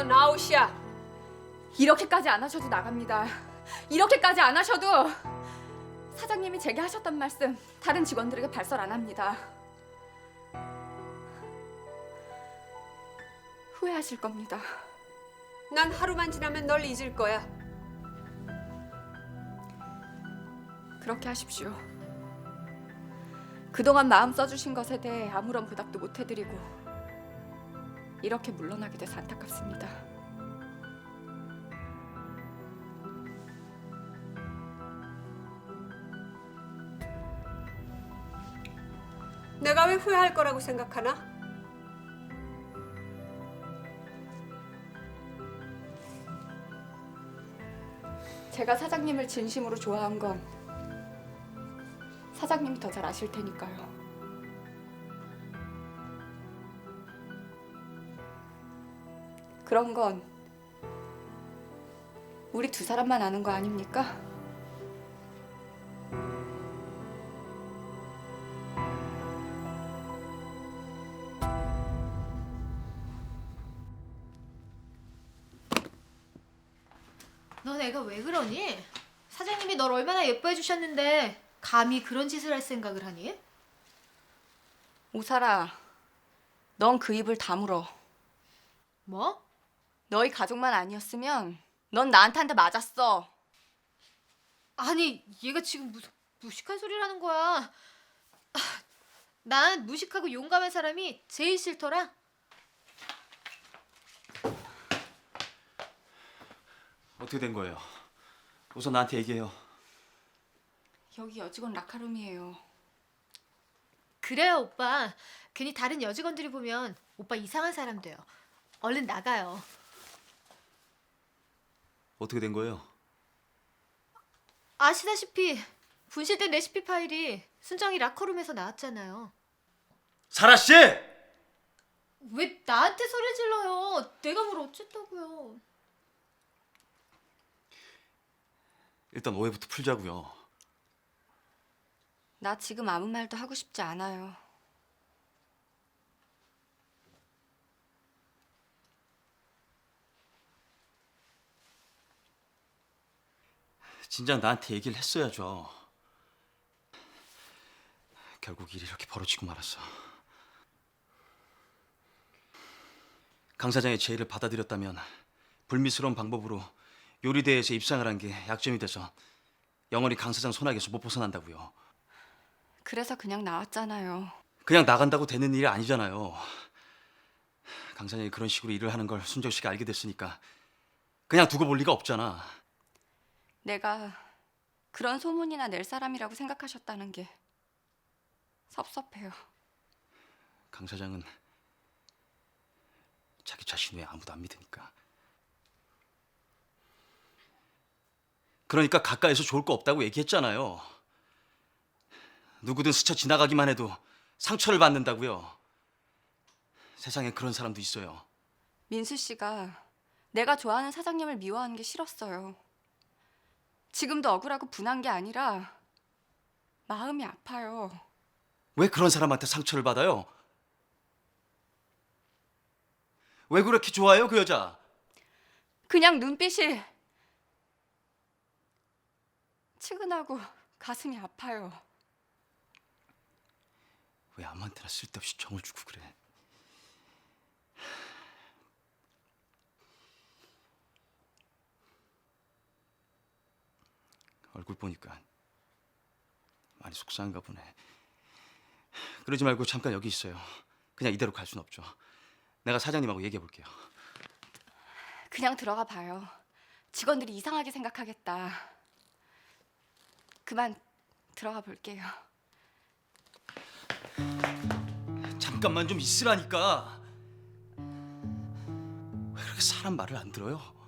넌 아웃이야. 이렇게까지 안 하셔도 나갑니다. 이렇게까지 안 하셔도 사장님이 제게 하셨던 말씀 다른 직원들에게 발설 안 합니다. 후회하실 겁니다. 난 하루만 지나면 널 잊을 거야. 그렇게 하십시오. 그동안 마음 써주신 것에 대해 아무런 보답도 못 해드리고 이렇게 물러나게 돼서 안타깝습니다. 내가 왜 후회할 거라고 생각하나? 제가 사장님을 진심으로 좋아한 건 사장님이 더 잘 아실 테니까요. 그런 건 우리 두 사람만 아는 거 아닙니까? 넌 애가 왜 그러니? 사장님이 널 얼마나 예뻐해 주셨는데 감히 그런 짓을 할 생각을 하니? 오사라, 넌 그 입을 다물어. 뭐? 너희 가족만 아니었으면 넌 나한테 한 대 맞았어. 아니 얘가 지금 무슨 무식한 소리를 하는 거야. 아, 난 무식하고 용감한 사람이 제일 싫더라. 어떻게 된 거예요? 우선 나한테 얘기해요. 여기 여직원 라카룸이에요. 그래요 오빠. 괜히 다른 여직원들이 보면 오빠 이상한 사람 돼요. 얼른 나가요. 어떻게 된 거예요? 아시다시피 분실된 레시피 파일이 순정이 라커룸에서 나왔잖아요. 사라 씨! 왜 나한테 소리 질러요? 내가 뭘 어쨌다고요? 일단 오해부터 풀자고요. 나 지금 아무 말도 하고 싶지 않아요. 진작 나한테 얘기를 했어야죠. 결국 일이 이렇게 벌어지고 말았어. 강 사장의 제의를 받아들였다면 불미스러운 방법으로 요리대에서 입상을 한 게 약점이 돼서 영원히 강 사장 손아귀에서 못 벗어난다고요. 그래서 그냥 나왔잖아요. 그냥 나간다고 되는 일이 아니잖아요. 강 사장이 그런 식으로 일을 하는 걸 순정 씨가 알게 됐으니까 그냥 두고 볼 리가 없잖아. 내가 그런 소문이나 낼 사람이라고 생각하셨다는 게 섭섭해요. 강 사장은 자기 자신 외에 아무도 안 믿으니까. 그러니까 가까이서 좋을 거 없다고 얘기했잖아요. 누구든 스쳐 지나가기만 해도 상처를 받는다고요. 세상에 그런 사람도 있어요. 민수 씨가 내가 좋아하는 사장님을 미워하는 게 싫었어요. 지금도 억울하고 분한 게 아니라 마음이 아파요. 왜 그런 사람한테 상처를 받아요? 왜 그렇게 좋아해요, 그 여자? 그냥 눈빛이 측은하고 가슴이 아파요. 왜 아무한테나 쓸데없이 정을 주고 그래? 얼굴 보니까 많이 속상한가 보네. 그러지 말고 잠깐 여기 있어요. 그냥 이대로 갈 순 없죠. 내가 사장님하고 얘기해 볼게요. 그냥 들어가 봐요. 직원들이 이상하게 생각하겠다. 그만 들어가 볼게요. 잠깐만 좀 있으라니까. 왜 그렇게 사람 말을 안 들어요?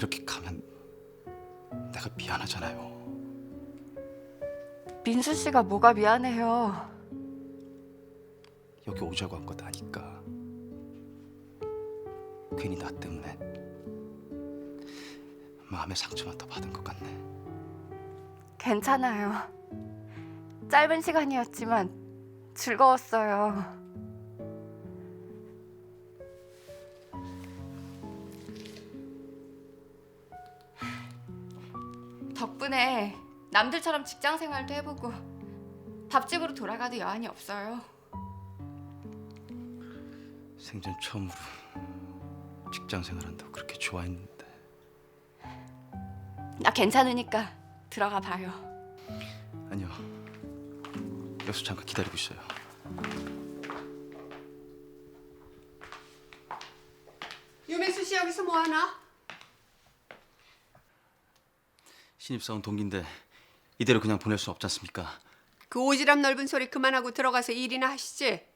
이렇게 가면 내가 미안하잖아요. 민수 씨가 뭐가 미안해요. 여기 오자고 한 것도 아니까. 괜히 나 때문에 마음의 상처만 더 받은 것 같네. 괜찮아요. 짧은 시간이었지만 즐거웠어요. 덕분에 남들처럼 직장 생활도 해보고 밥집으로 돌아가도 여한이 없어요. 생전 처음으로 직장 생활한다고 그렇게 좋아했는데 나 괜찮으니까 들어가 봐요. 아니요. 여기서 잠깐 기다리고 있어요. 유민수 씨 여기서 뭐 하나? 신입사원 동기인데 이대로 그냥 보낼 수 없지 않습니까? 그 오지랖 넓은 소리 그만하고 들어가서 일이나 하시지.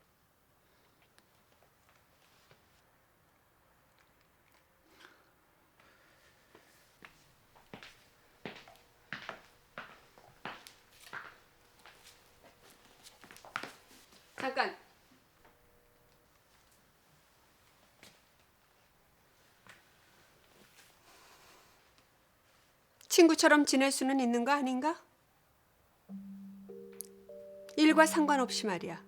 잠깐. 친구처럼 지낼 수는 있는 거 아닌가? 일과 상관없이 말이야.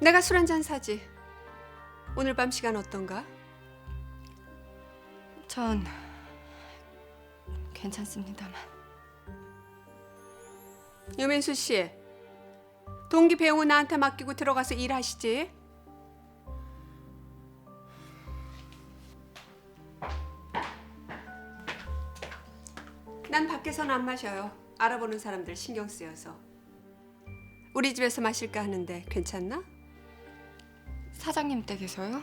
내가 술 한 잔 사지. 오늘 밤 시간 어떤가? 전 괜찮습니다만. 유민수 씨, 동기 배웅은 나한테 맡기고 들어가서 일하시지. 난 밖에선 안 마셔요. 알아보는 사람들 신경 쓰여서. 우리 집에서 마실까 하는데 괜찮나? 사장님 댁에서요?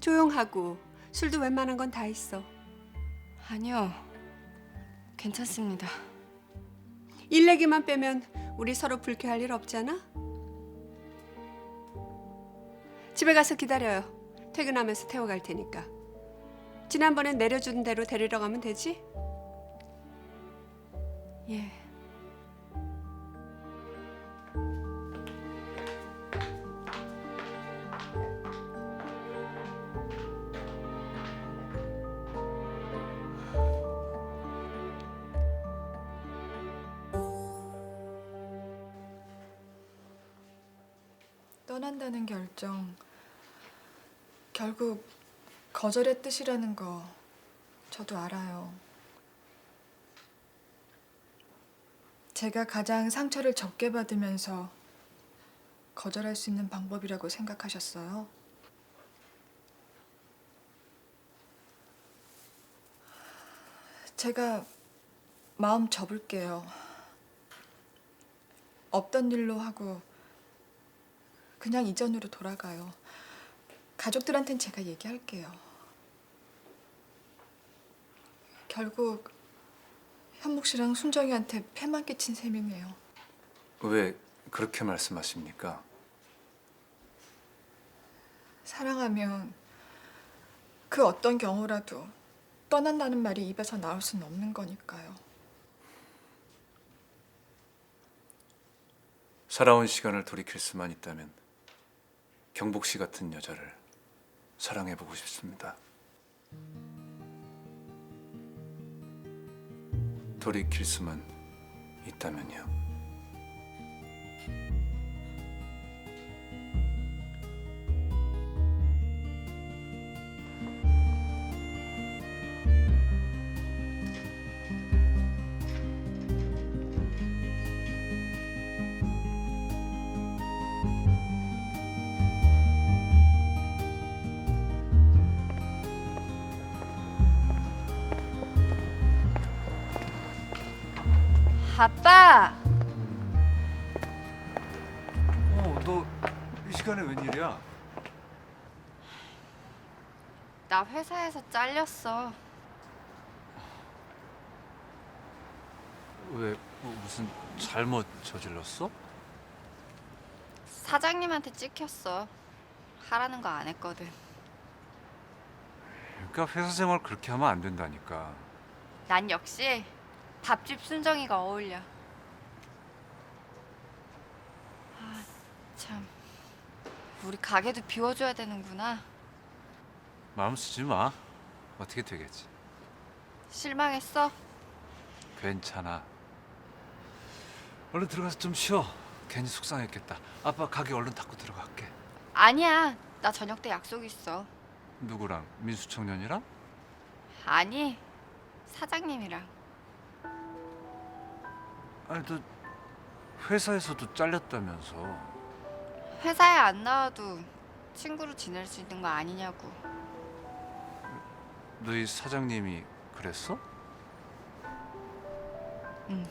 조용하고 술도 웬만한 건 다 있어. 아니요. 괜찮습니다. 일 얘기만 빼면 우리 서로 불쾌할 일 없잖아? 집에 가서 기다려요. 퇴근하면서 태워갈 테니까. 지난번엔 내려준 대로 데리러 가면 되지? 예. 떠난다는 결정 결국 거절의 뜻이라는 거 저도 알아요. 제가 가장 상처를 적게 받으면서 거절할 수 있는 방법이라고 생각하셨어요? 제가 마음 접을게요. 없던 일로 하고 그냥 이전으로 돌아가요. 가족들한텐 제가 얘기할게요. 결국 현목 씨랑 순정이한테 패만 끼친 셈이네요. 왜 그렇게 말씀하십니까? 사랑하면 그 어떤 경우라도 떠난다는 말이 입에서 나올 수는 없는 거니까요. 살아온 시간을 돌이킬 수만 있다면 경복 씨 같은 여자를 사랑해 보고 싶습니다. 돌이킬 수만 있다면요. 아빠! 어, 너 이 시간에 웬일이야? 나 회사에서 잘렸어. 왜 뭐, 무슨 잘못 저질렀어? 사장님한테 찍혔어. 하라는 거 안 했거든. 그러니까 회사 생활 그렇게 하면 안 된다니까. 난 역시 밥집 순정이가 어울려. 아, 참. 우리 가게도 비워줘야 되는구나. 마음 쓰지 마. 어떻게 되겠지. 실망했어? 괜찮아. 얼른 들어가서 좀 쉬어. 괜히 속상했겠다. 아빠 가게 얼른 닫고 들어갈게. 아니야. 나 저녁 때 약속 있어. 누구랑? 민수 청년이랑? 아니. 사장님이랑. 아니 너 회사에서도 잘렸다면서. 회사에 안 나와도 친구로 지낼 수 있는 거 아니냐고. 너희 사장님이 그랬어? 응.